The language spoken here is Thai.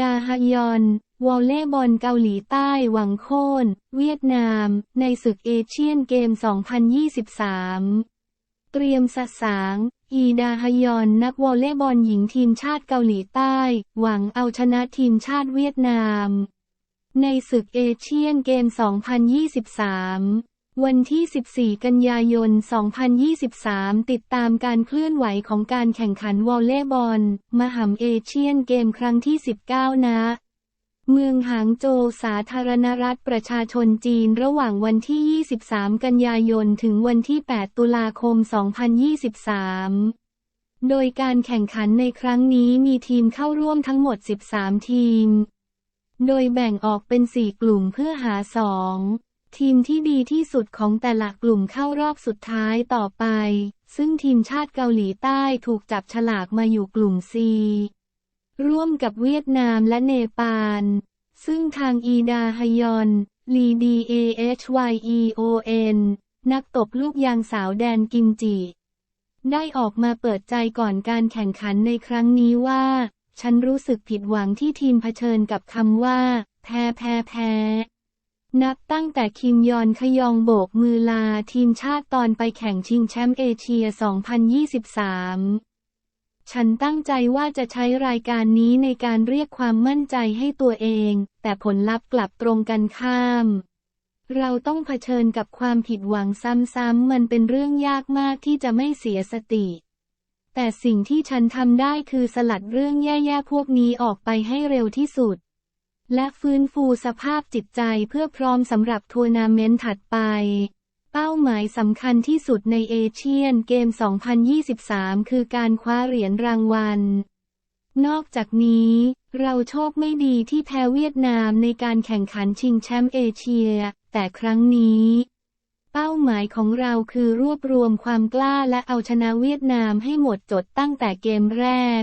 ดาฮยอน วอลเล่บอลเกาหลีใต้หวังโค่น เวียดนาม ในศึกเอเชียนเกม 2023 เตรียมสะสาง อีดาฮยอนนักวอลเลย์บอลหญิงทีมชาติเกาหลีใต้ หวังเอาชนะทีมชาติเวียดนาม ในศึกเอเชียนเกม 2023 วันที่ 14 กันยายน 2023 ติดตามการเคลื่อนไหวของการแข่งขันวอลเลย์บอล มหำเอเชียนเกมครั้งที่ 19 นะเมืองหางโจวสาธารณรัฐประชาชนจีนระหว่างวันที่ 23 กันยายน ถึงวันที่ 8 ตุลาคม 2023 โดยการแข่งขันในครั้งนี้มีทีมเข้าร่วมทั้งหมด 13 ทีม โดยแบ่งออกเป็น 4 กลุ่มเพื่อหา 2 ทีมที่ดีที่สุดของแต่ละกลุ่มเข้ารอบสุดท้ายต่อไป ซึ่งทีมชาติเกาหลีใต้ถูกจับฉลากมาอยู่กลุ่ม C ร่วมกับเวียดนามและเนปาล ซึ่งทางอีดาฮยอนลีดีเอเอชวเอโอเอ็นนักตบลูกยางสาวแดนกิมจิ ได้ออกมาเปิดใจก่อนการแข่งขันในครั้งนี้ว่า ฉันรู้สึกผิดหวังที่ทีมเผชิญกับคำว่า แพ้แพ้แพ้ นับตั้งแต่คิมยอนขยองโบกมือลาทีมชาติตอนไปแข่งชิงแชมป์เอเชีย 2023 ฉันตั้งใจว่าจะใช้รายการนี้ในการเรียกความมั่นใจให้ตัวเอง แต่ผลลัพธ์กลับตรงกันข้าม เราต้องเผชิญกับความผิดหวังซ้ำๆ มันเป็นเรื่องยากมากที่จะไม่เสียสติ แต่สิ่งที่ฉันทำได้คือสลัดเรื่องแย่ๆพวกนี้ออกไปให้เร็วที่สุด และฟื้นฟูสภาพจิตใจเพื่อพร้อมสำหรับทัวร์นาเมนต์ถัดไป เป้าหมายสำคัญที่สุดในเอเชียนเกม 2023 คือการคว้าเหรียญรางวัล นอกจากนี้ เราโชคไม่ดีที่แพ้เวียดนามในการแข่งขันชิงแชมป์เอเชีย แต่ครั้งนี้เป้าหมายของเราคือรวบรวมความกล้าและเอาชนะเวียดนามให้หมดจดตั้งแต่เกมแรก